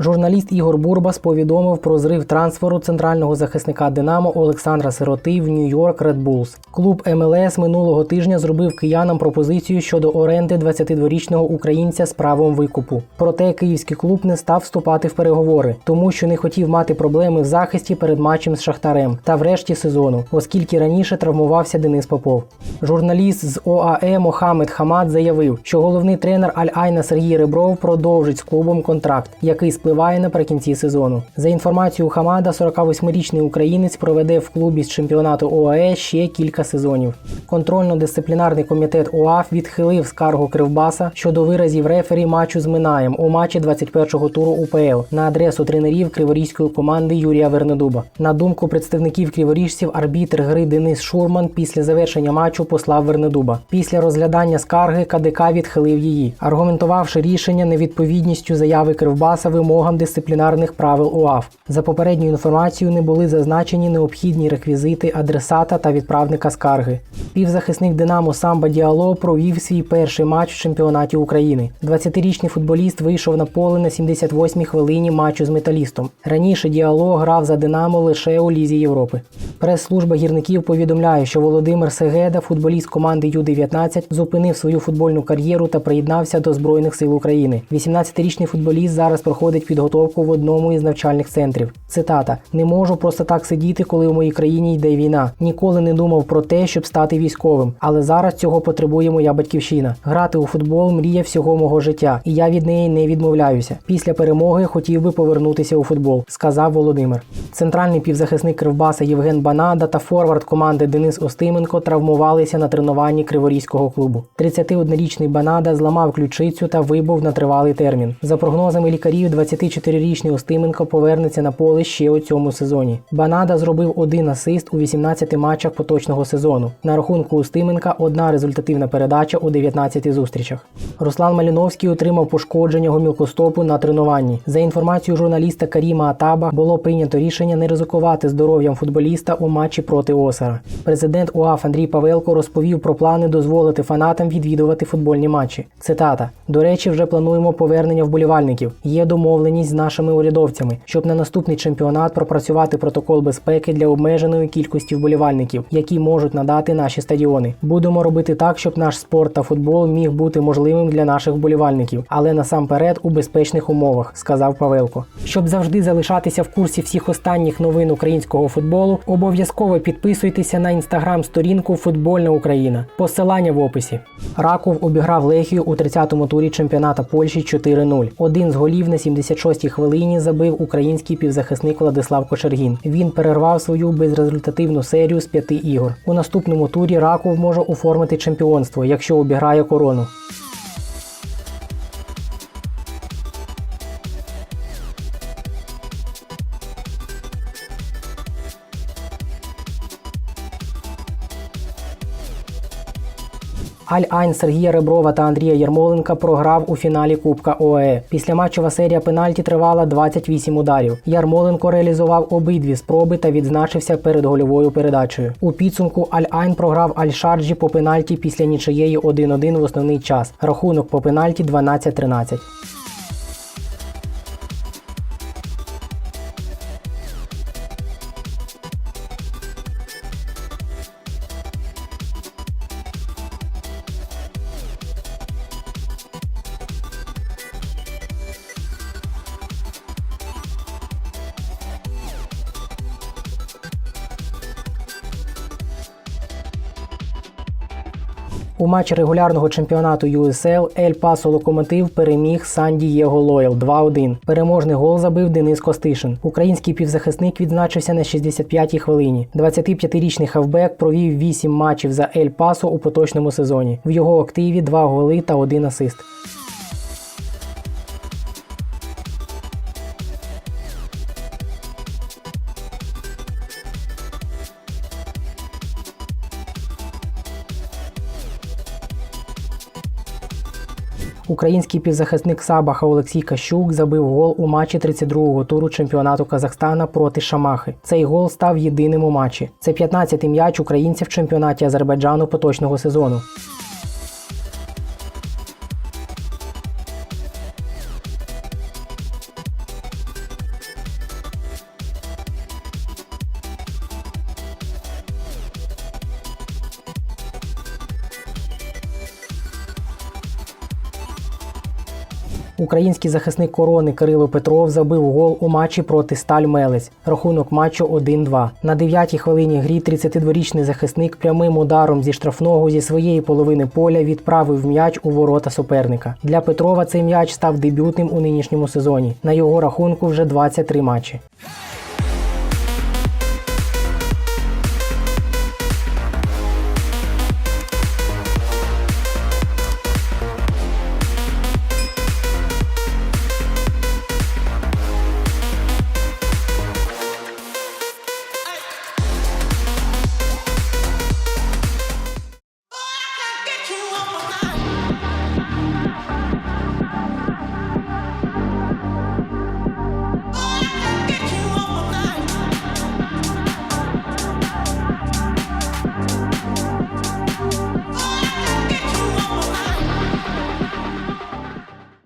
Журналіст Ігор Бурбас повідомив про зрив трансферу центрального захисника Динамо Олександра Сироти в Нью-Йорк Red Bulls. Клуб МЛС минулого тижня зробив киянам пропозицію щодо оренди 22-річного українця з правом викупу. Проте київський клуб не став вступати в переговори, тому що не хотів мати проблеми в захисті перед матчем з Шахтарем та врешті сезону, оскільки раніше травмувався Денис Попов. Журналіст з ОАЕ Мохамед Хамад заявив, що головний тренер Аль-Айна Сергій Ребров продовжить з клубом контракт, який спливає наприкінці сезону. За інформацією Хамада, 48-річний українець проведе в клубі з чемпіонату ОАЕ ще кілька сезонів. Контрольно-дисциплінарний комітет ОАФ відхилив скаргу Кривбаса щодо виразів рефері матчу з Минаєм у матчі 21-го туру УПЛ на адресу тренерів криворізької команди Юрія Вернедуба. На думку представників криворіжців, арбітр гри Денис Шурман після завершення матчу послав Вернедуба. Після розглядання скарги КДК відхилив її, аргументувавши рішення невідповідністю заяви Кривбаса вимогам дисциплінарних правил УАФ. За попередньою інформацією не були зазначені необхідні реквізити адресата та відправника скарги. Півзахисник Динамо Самба Діало провів свій перший матч в чемпіонаті України. 20-річний футболіст вийшов на поле на 78-й хвилині матчу з металістом. Раніше Діало грав за Динамо лише у Лізі Європи. Прес-служба гірників повідомляє, що Володимир Сегеда, футболіст команди Ю-19, зупинив свою футбольну кар'єру та приєднався до Збройних сил України. 18-річний футболіст зараз проходить підготовку в одному із навчальних центрів. Цитата: не можу просто так сидіти, коли у моїй країні йде війна. Ніколи не думав про те, щоб стати військовим, але зараз цього потребує моя батьківщина. Грати у футбол мрія всього мого життя, і я від неї не відмовляюся. Після перемоги хотів би повернутися у футбол, сказав Володимир. Центральний півзахисник Кривбаса Євген Банада та форвард команди Денис Остименко травмувалися на тренуванні Криворізького клубу. 31-річний Банада зламав ключицю та вибув на тривалий термін. За прогнозами лікарів, 24-річний Остименко повернеться на поле ще у цьому сезоні. Банада зробив один асист у 18 матчах поточного сезону. На рахунку Устименка одна результативна передача у 19 зустрічах. Руслан Маліновський отримав пошкодження гомілкостопу на тренуванні. За інформацією журналіста Каріма Атаба, було прийнято рішення не ризикувати здоров'ям футболіста у матчі проти Осара. Президент УАФ Андрій Павелко розповів про плани дозволити фанатам відвідувати футбольні матчі. Цитата: до речі, вже плануємо повернення вболівальників. Є домовленість з нашими урядовцями, щоб на наступний чемпіонат пропрацювати протокол безпеки для обмеженої кількості вболівальників, які можуть надати наші стадіони. Будемо робити так, щоб наш спорт та футбол міг бути можливим для наших вболівальників, але насамперед у безпечних умовах, сказав Павелко. Щоб завжди залишатися в курсі всіх останніх новин українського футболу, обов'язково підписуйтеся на інстаграм-сторінку Футбольна Україна. Посилання в описі. Раков обіграв Лехію у 30-му турі чемпіоната Польщі 4-0. Один з голів на 76-й хвилині забив український півзахисник Владислав Кочергін. Він перервав свою безрезультативну серію з п'яти ігор. У наступному турі Раков може оформити чемпіонство, якщо обіграє корону. Аль-Айн Сергія Реброва та Андрія Ярмоленка програв у фіналі Кубка ОАЕ. Післяматчова серія пенальті тривала 28 ударів. Ярмоленко реалізував обидві спроби та відзначився перед гольовою передачею. У підсумку Аль-Айн програв Аль-Шарджі по пенальті після нічиєї 1-1 в основний час. Рахунок по пенальті 12-13. У матчі регулярного чемпіонату USL Ель Пасо Локомотив переміг Сан Дієго Лоял 2-1. Переможний гол забив Денис Костишин. Український півзахисник відзначився на 65-й хвилині. 25-річний хавбек провів 8 матчів за Ель Пасо у поточному сезоні. В його активі 2 голи та 1 асист. Український півзахисник Сабаха Олексій Кащук забив гол у матчі 32-го туру чемпіонату Казахстана проти Шамахи. Цей гол став єдиним у матчі. Це 15-й м'яч українця в чемпіонаті Азербайджану поточного сезону. Український захисник корони Кирило Петров забив гол у матчі проти Сталь Мелець. Рахунок матчу 1-2. На 9-й хвилині грі 32-річний захисник прямим ударом зі штрафного зі своєї половини поля відправив м'яч у ворота суперника. Для Петрова цей м'яч став дебютним у нинішньому сезоні. На його рахунку вже 23 матчі.